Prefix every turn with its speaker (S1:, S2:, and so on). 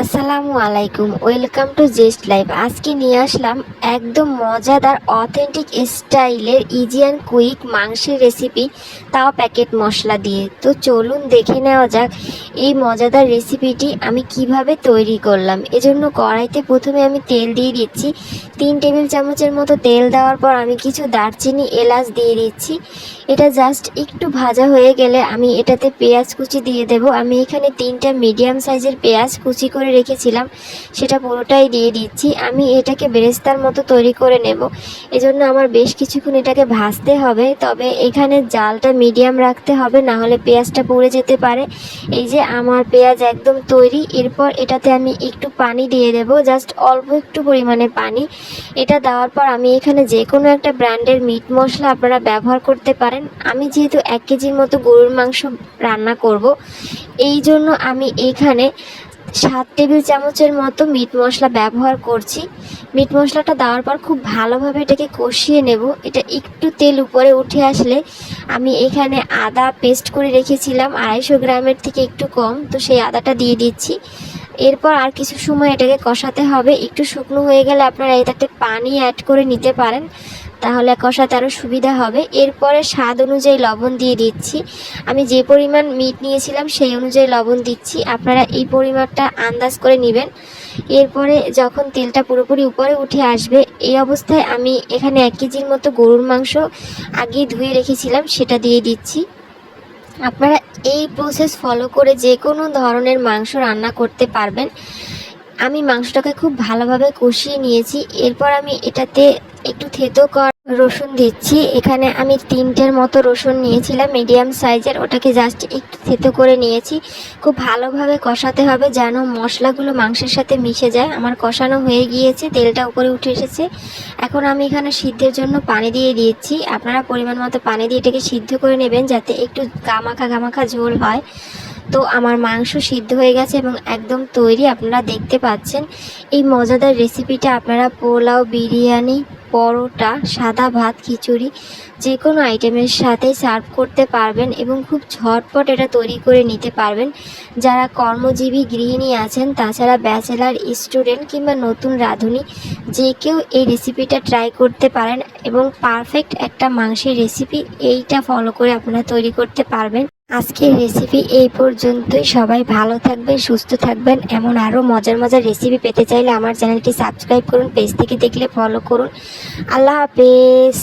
S1: আসসালামু আলাইকুম, welcome to জেস্ট life আজকে নিয়ে আসলাম একদম মজাদার অথেন্টিক স্টাইলের ইজি অ্যান্ড কুইক মাংসের রেসিপি তাও প্যাকেট মশলা দিয়ে। তো চলুন দেখে নেওয়া যাক এই মজাদার রেসিপিটি আমি কীভাবে তৈরি করলাম। এজন্য কড়াইতে প্রথমে আমি তেল দিয়ে দিচ্ছি। তিন টেবিল চামচের মতো তেল দেওয়ার পর আমি কিছু দারচিনি এলাচ দিয়ে দিচ্ছি। এটা জাস্ট একটু ভাজা হয়ে গেলে আমি এটাতে পেঁয়াজ কুচি দিয়ে দেব। আমি এখানে তিনটা মিডিয়াম সাইজের পেঁয়াজ কুচি করে রেখেছিলাম, সেটা পুরোটাই দিয়ে দিচ্ছি। আমি এটাকে বেরেস্তার মতো তৈরি করে নেব। এজন্য আমার বেশ কিছুক্ষণ এটাকে ভাজতে হবে। তবে এখানে জালটা মিডিয়াম রাখতে হবে, না হলে পেঁয়াজটা পুড়ে যেতে পারে। এই যে আমার পেঁয়াজ একদম তৈরি, এরপর এটাতে আমি একটু পানি দিয়ে দেব, জাস্ট অল্প একটু পরিমাণে পানি। এটা দেওয়ার পর আমি এখানে যে কোনো একটা ব্র্যান্ডের মিট মশলা আপনারা ব্যবহার করতে পারেন। আমি যেহেতু এক কেজির মতো গরুর মাংস রান্না করব, এই জন্য আমি এখানে সাত টেবিল চামচের মতো মিট মশলা ব্যবহার করছি। মিট মশলাটা দেওয়ার পর খুব ভালোভাবে এটাকে কষিয়ে নেব। এটা একটু তেল উপরে উঠে আসলে আমি এখানে আদা পেস্ট করে রেখেছিলাম, আড়াইশো গ্রামের থেকে একটু কম, তো সেই আদাটা দিয়ে দিচ্ছি। এরপর আর কিছু সময় এটাকে কষাতে হবে। একটু শুকনো হয়ে গেলে আপনারা এটাতে পানি অ্যাড করে নিতে পারেন। তাহলে কষাতে আরও সুবিধা হবে। এরপরে স্বাদ অনুযায়ী লবণ দিয়ে দিচ্ছি। আমি যে পরিমাণ মিট নিয়েছিলাম, সেই অনুযায়ী লবণ দিচ্ছি। আপনারা এই পরিমাণটা আন্দাজ করে নেবেন। এরপরে যখন তেলটা পুরোপুরি উপরে উঠে আসবে, এই অবস্থায় আমি এখানে এক কেজির মতো গরুর মাংস আগেই ধুয়ে রেখেছিলাম, সেটা দিয়ে দিচ্ছি। আপনারা এই প্রসেস ফলো করে যে কোনো ধরনের মাংস রান্না করতে পারবেন। আমি মাংসটাকে খুব ভালোভাবে কষিয়ে নিয়েছি। এরপর আমি এটাতে একটু থেতো কর রসুন দিচ্ছি। এখানে আমি তিনটের মতো রসুন নিয়েছিলাম, মিডিয়াম সাইজের। ওটাকে জাস্ট একটু থেতো করে নিয়েছি। খুব ভালোভাবে কষাতে হবে যেন মশলাগুলো মাংসের সাথে মিশে যায়। আমার কষানো হয়ে গিয়েছে, তেলটা উপরে উঠে এসেছে। এখন আমি এখানে সিদ্ধের জন্য পানি দিয়ে দিয়েছি আপনারা পরিমাণ মতো পানি দিয়ে এটাকে সিদ্ধ করে নেবেন যাতে একটু গামাখা গামাখা ঝোল হয়। তো আমার মাংস সিদ্ধ হয়ে গেছে এবং একদম তৈরি, আপনারা দেখতে পাচ্ছেন। এই মজাদার রেসিপিটা আপনারা পোলাও, বিরিয়ানি, পরোটা, সাদা ভাত, খিচুড়ি যে কোনো আইটেমের সাথে সার্ভ করতে পারবেন এবং খুব ঝটপট এটা তৈরি করে নিতে পারবেন। যারা কর্মজীবী গৃহিণী আছেন, তাছাড়া ব্যাচেলার স্টুডেন্ট কিংবা নতুন রাঁধুনি, যে কেউ এই রেসিপিটা ট্রাই করতে পারেন এবং পারফেক্ট একটা মাংসের রেসিপি এইটা ফলো করে আপনারা তৈরি করতে পারবেন। আজকের রেসিপি এই পর্যন্তই। সবাই ভালো থাকবেন, সুস্থ থাকবেন। এমন আরও মজার মজার রেসিপি পেতে চাইলে আমার চ্যানেলটি সাবস্ক্রাইব করুন পেজ থেকে দেখলে ফলো করুন। আল্লাহ হাফেজ।